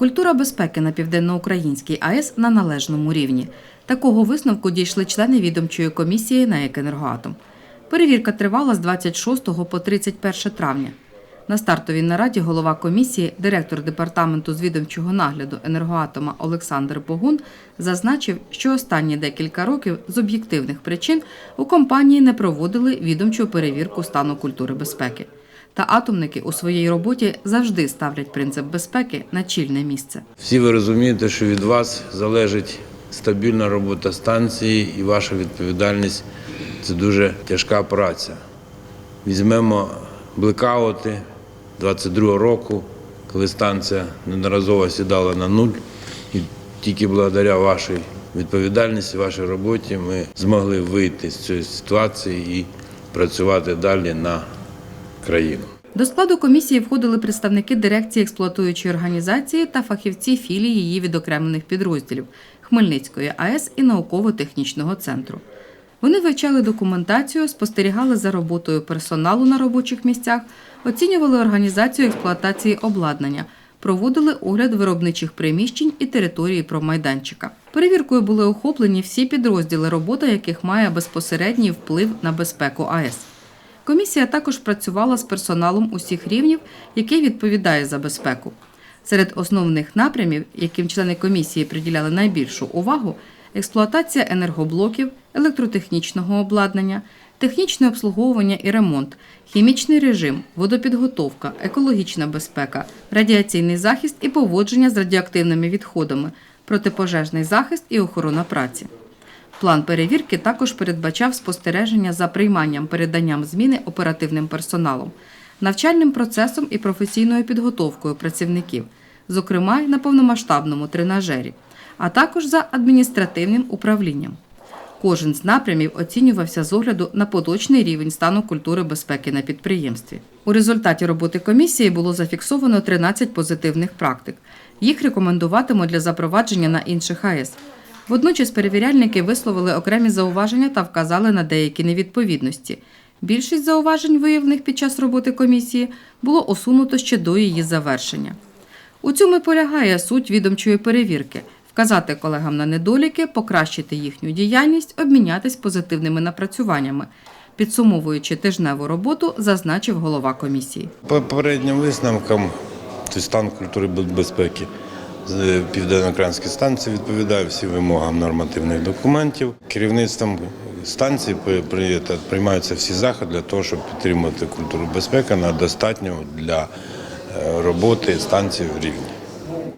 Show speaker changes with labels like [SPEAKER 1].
[SPEAKER 1] Культура безпеки на південноукраїнській АЕС на належному рівні. Такого висновку дійшли члени відомчої комісії на «Екенергоатом». Перевірка тривала з 26 по 31 травня. На стартовій нараді голова комісії, директор департаменту з відомчого нагляду енергоатома Олександр Богун зазначив, що останні декілька років з об'єктивних причин у компанії не проводили відомчу перевірку стану культури безпеки. Та атомники у своїй роботі завжди ставлять принцип безпеки на чільне місце.
[SPEAKER 2] Всі ви розумієте, що від вас залежить стабільна робота станції і ваша відповідальність це дуже тяжка праця. Візьмемо блекаути 22 року, коли станція неодноразово сідала на нуль, і тільки благодаря вашій відповідальності, вашій роботі ми змогли вийти з цієї ситуації і працювати далі на країну.
[SPEAKER 1] До складу комісії входили представники дирекції експлуатуючої організації та фахівці філії її відокремлених підрозділів Хмельницької АЕС і науково-технічного центру. Вони вивчали документацію, спостерігали за роботою персоналу на робочих місцях, оцінювали організацію експлуатації обладнання, проводили огляд виробничих приміщень і території промайданчика. Перевіркою були охоплені всі підрозділи, робота яких має безпосередній вплив на безпеку АЕС. Комісія також працювала з персоналом усіх рівнів, який відповідає за безпеку. Серед основних напрямів, яким члени комісії приділяли найбільшу увагу, експлуатація енергоблоків, електротехнічного обладнання, технічне обслуговування і ремонт, хімічний режим, водопідготовка, екологічна безпека, радіаційний захист і поводження з радіоактивними відходами, протипожежний захист і охорона праці. План перевірки також передбачав спостереження за прийманням переданням зміни оперативним персоналом, навчальним процесом і професійною підготовкою працівників, зокрема й на повномасштабному тренажері, а також за адміністративним управлінням. Кожен з напрямів оцінювався з огляду на поточний рівень стану культури безпеки на підприємстві. У результаті роботи комісії було зафіксовано 13 позитивних практик. Їх рекомендуватимуть для запровадження на інших АЕС. Водночас перевіряльники висловили окремі зауваження та вказали на деякі невідповідності. Більшість зауважень, виявлених під час роботи комісії, було усунуто ще до її завершення. У цьому і полягає суть відомчої перевірки вказати колегам на недоліки, покращити їхню діяльність, обмінятись позитивними напрацюваннями. Підсумовуючи тижневу роботу, зазначив голова комісії.
[SPEAKER 2] По попереднім висновкам, стан культури безпеки з південно-української станції відповідає всім вимогам нормативних документів. Керівництвом станції при- при- приймаються всі заходи для того, щоб підтримати культуру безпеки на достатньо для е, роботи станції в рівні.